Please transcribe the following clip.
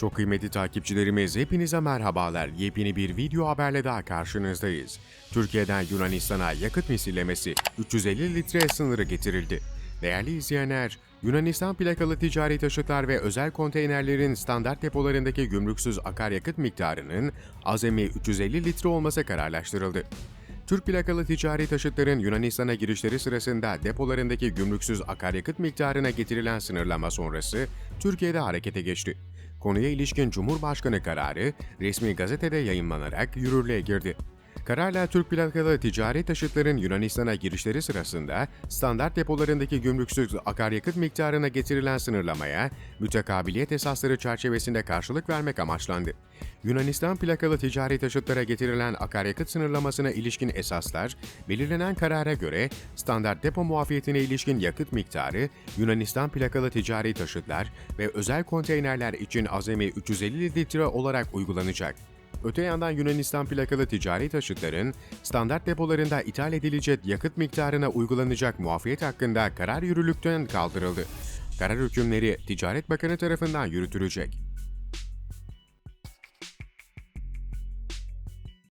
Çok kıymetli takipçilerimiz hepinize merhabalar. Yepyeni bir video haberle daha karşınızdayız. Türkiye'den Yunanistan'a yakıt misillemesi 350 litre sınırı getirildi. Değerli izleyenler, Yunanistan plakalı ticari taşıtlar ve özel konteynerlerin standart depolarındaki gümrüksüz akaryakıt miktarının azami 350 litre olması kararlaştırıldı. Türk plakalı ticari taşıtların Yunanistan'a girişleri sırasında depolarındaki gümrüksüz akaryakıt miktarına getirilen sınırlama sonrası Türkiye'de harekete geçti. Konuya ilişkin Cumhurbaşkanı kararı resmi gazetede yayınlanarak yürürlüğe girdi. Kararla Türk plakalı ticari taşıtların Yunanistan'a girişleri sırasında standart depolarındaki gümrüksüz akaryakıt miktarına getirilen sınırlamaya mütekabiliyet esasları çerçevesinde karşılık vermek amaçlandı. Yunanistan plakalı ticari taşıtlara getirilen akaryakıt sınırlamasına ilişkin esaslar, belirlenen karara göre standart depo muafiyetine ilişkin yakıt miktarı, Yunanistan plakalı ticari taşıtlar ve özel konteynerler için azami 350 litre olarak uygulanacak. Öte yandan Yunanistan plakalı ticari taşıtların standart depolarında ithal edilecek yakıt miktarına uygulanacak muafiyet hakkında karar yürürlükten kaldırıldı. Karar hükümleri Ticaret Bakanı tarafından yürütülecek.